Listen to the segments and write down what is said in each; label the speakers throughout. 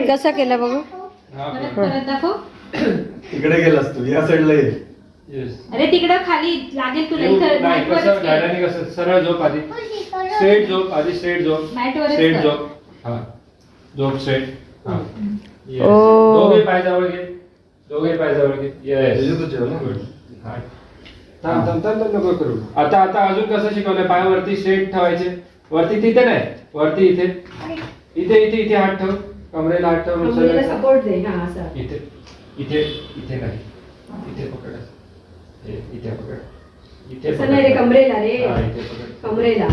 Speaker 1: कसा केला बघू?
Speaker 2: हा
Speaker 3: परत परत दाखव.
Speaker 4: तिकडे गेलास तू या साईडला ये.
Speaker 2: येस
Speaker 3: अरे तिकडं खाली लागेल तुला इथं
Speaker 2: नाही
Speaker 3: मॅटवरच
Speaker 2: कसं
Speaker 3: खेळ.
Speaker 2: गाड्याने कसं सरळ झोप आधी. स्ट्रेट झोप आधी स्ट्रेट झोप.
Speaker 3: मॅटवरच
Speaker 2: स्ट्रेट
Speaker 3: कर.
Speaker 2: झोप. हा. झोप स्ट्रेट हा. Yes.
Speaker 1: ओ.
Speaker 2: दोघे पाय जवळ घे. दोघे पाय जवळ घे. येस
Speaker 4: त्याच्यातच जेव ना.
Speaker 2: Good. हा. थांब थांब थांब थांब, नको करू. आता आता अजून कसं शिकवलंय? पाय वरती स्ट्रेट ठेवायचे. वरती तिथे नाही. वरती इथे. इथे इथे इथे हात ठेव. कमरेला ठेव
Speaker 3: कमरेला. सपोर्ट दे. हा असं.
Speaker 2: इथे इथे इथे नाही. इथे पकड. हे, इथे पकड. इथे
Speaker 3: असं नाही रे, कमरेला रे.
Speaker 2: हा, इथे पकड.
Speaker 3: कमरेला.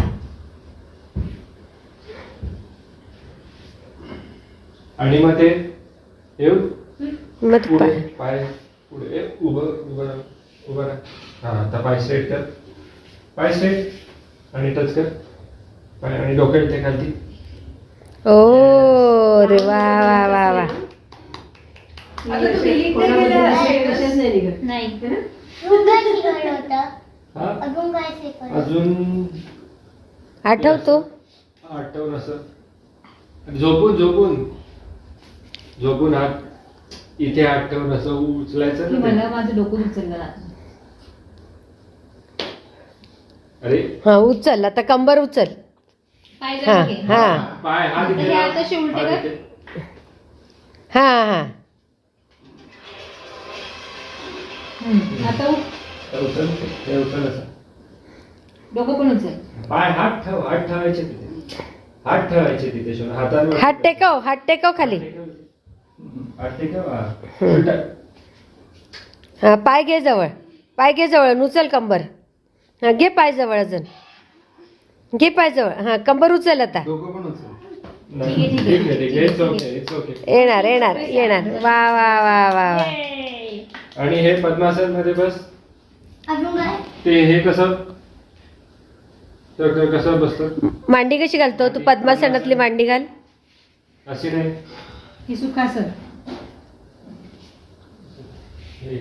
Speaker 2: आणि मग ते येऊ?
Speaker 1: मग
Speaker 2: पुढे
Speaker 1: पाय.
Speaker 2: पाय. पुढे ए, उभं उभं राहा. उभं राहा. हा आता पाय स्ट्रेट कर. पाय स्ट्रेट आणि टच कर. पाय आणि डोकं इथे खालती.
Speaker 1: ओ. रे वा वा वा वा.
Speaker 5: अजून काय शिकवलं
Speaker 2: अजून
Speaker 1: आठवतो?
Speaker 2: आठवण असं. झोपून झोपून. झोपून हात इथे हात ठेवून असं उचलायचं
Speaker 3: की
Speaker 2: ना ते.
Speaker 3: मला माझं डोकं उचललं
Speaker 2: अरे.
Speaker 1: हा उचल. आता कंबर उचल.
Speaker 3: पाय
Speaker 1: हा
Speaker 3: घे.
Speaker 1: हा.
Speaker 2: पाय हात इथे
Speaker 3: हे. आता
Speaker 2: हात. इथे.
Speaker 1: हा हा.
Speaker 3: हम्म. आता उठ.
Speaker 2: तर उचल ते उचल असं
Speaker 3: डोकं पण उचल.
Speaker 2: पाय हात ठेव हात ठेवायचे तिथे. हात ठेवायचे तिथे शोन हातांवर
Speaker 1: हात टेकव हात टेकव खाली.
Speaker 2: हात टेकव हा. उलटा.
Speaker 1: हा पाय घे जवळ. पाय घे जवळ आणि उचल कंबर. हा घे पाय जवळ अजून. घे पाय जवळ. हा कंबर उचल आता.
Speaker 4: डोकं पण उचल.
Speaker 2: नाही,
Speaker 3: ठीक आहे, ठीक आहे.
Speaker 2: ठीक आहे ठीक आहे इट्स ओके इट्स ओके
Speaker 1: येणार येणार येणार. वा वा वा वा वा.
Speaker 2: आणि हे पद्मासनमध्ये बस.
Speaker 5: अजून काय?
Speaker 2: ते हे कसं? तर कसं बसतं?
Speaker 1: मांडी कशी घालतो? तू पद्मासनातली मांडी घाल.
Speaker 2: अशी नाही.
Speaker 3: ही सुखासन.
Speaker 2: हे.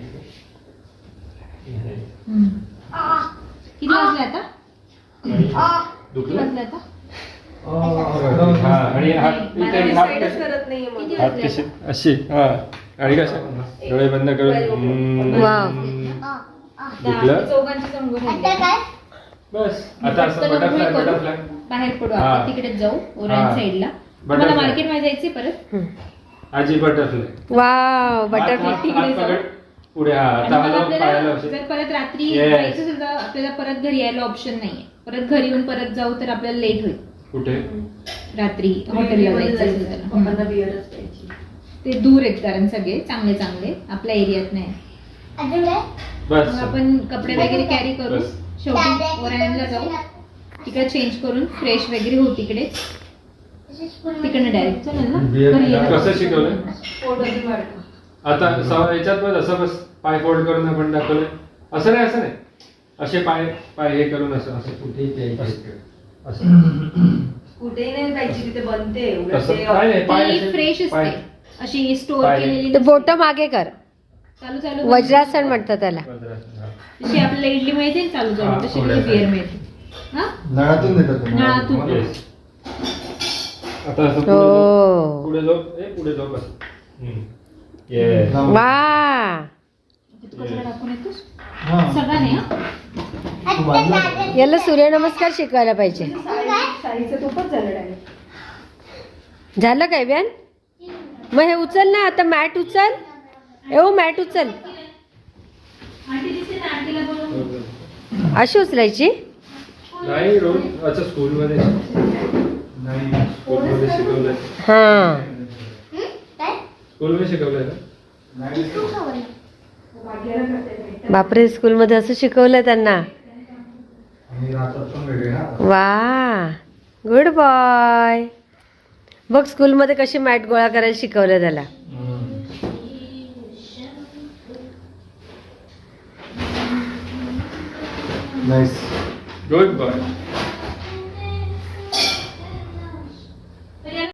Speaker 2: हे.
Speaker 3: किती वाजले आता? किती
Speaker 2: दुखलं?
Speaker 3: वाजले आता?
Speaker 2: हा आणि हात इथे हात कसे
Speaker 3: किती
Speaker 2: हात
Speaker 3: वाजले
Speaker 2: कसे
Speaker 3: आता?
Speaker 2: अशी हा आणि कशा डोळे बंद करून. दुखलं?
Speaker 3: चौघांची
Speaker 5: आता. काय
Speaker 2: बस आता असं बटरफ्लाय. बटरफ्लाय
Speaker 3: बाहेर पडू
Speaker 2: हा.
Speaker 3: आपण तिकडेच जाऊ
Speaker 2: हा.
Speaker 3: साईडला
Speaker 2: Butterfly.
Speaker 3: मला मार्केटमध्ये जायचंय परत
Speaker 2: आजी बटरफ्लाय
Speaker 1: वाव बटरफ्लाय
Speaker 2: हात-
Speaker 3: तिकडे
Speaker 2: हात
Speaker 3: जाऊ.
Speaker 2: पकड. पुढे हा
Speaker 3: आणि
Speaker 2: आता
Speaker 3: मग
Speaker 2: हलव पायाला
Speaker 3: आपल्याला
Speaker 2: असे.
Speaker 3: जर परत रात्री
Speaker 2: Yes.
Speaker 3: जायचं तर आपल्याला परत घरी यायला ऑप्शन नाहीये परत घरी येऊन परत जाऊ तर आपल्याला लेट होईल
Speaker 2: कुठे?
Speaker 3: रात्री हॉटेलला जायचं. ते दूर आहेत कारण सगळे चांगले चांगले. आपल्या एरियात नाही.
Speaker 5: अजून काय?
Speaker 2: बस.
Speaker 3: मग आपण कपडे वगैरे कॅरी करू.
Speaker 2: बस.
Speaker 3: शेवटी ओरायनला जाऊ. तिकडे चेंज करून फ्रेश वगैरे होऊ तिकडे. तिकडनं डायरेक्ट चालेल ना. घरी.
Speaker 2: कसं शिकवलं आता स- याच्यात बस असं बस. पाय फोल्ड करून आपण दाखवलं असं नाही असं नाही. असे पाय पाय हे करून असं असं.
Speaker 4: कुठे
Speaker 2: असं. असं
Speaker 6: कुठेही नाही जायची तिथे बनते उलट
Speaker 2: असं
Speaker 6: ते-
Speaker 3: फ्रेश असते अशी स्टोर
Speaker 2: पाय-
Speaker 3: केलेली
Speaker 1: ते
Speaker 3: नसते.
Speaker 1: बोट मागे कर
Speaker 3: चालू चालू
Speaker 1: वज्रासन म्हणतात त्याला
Speaker 2: हा.
Speaker 3: जशी आपल्याला इडली मिळते ना चालू
Speaker 2: हा,
Speaker 3: चालू तशी
Speaker 2: थोड्या
Speaker 3: बिअर
Speaker 2: time.
Speaker 3: मिळते हा
Speaker 4: नळातून देतात ते,
Speaker 3: नळातून.
Speaker 2: Yes. आता असं पुढे
Speaker 1: हो.
Speaker 2: झोप. पुढे झोप ए पुढे झोप असं हम्म. Yes.
Speaker 4: जाऊन.
Speaker 1: वा
Speaker 3: तू कचरा टाकून येतोस
Speaker 4: हा.
Speaker 3: सगळा नाही हा?
Speaker 1: याला सूर्यनमस्कार शिकवायला पाहिजे.
Speaker 3: झालं
Speaker 1: काय व्यान? मग हे उचल ना आता मॅट उचल. एव मॅट उचल. अशी उचलायची? हा.
Speaker 5: हं?
Speaker 1: बापरे स्कूलमध्ये असं शिकवलं त्यांना
Speaker 4: आणि राहतात पण वेगळे ना
Speaker 1: वा गुड बॉय बघ स्कूलमध्ये कशी मॅट गोळा करायला शिकवलं त्याला.
Speaker 2: Good boy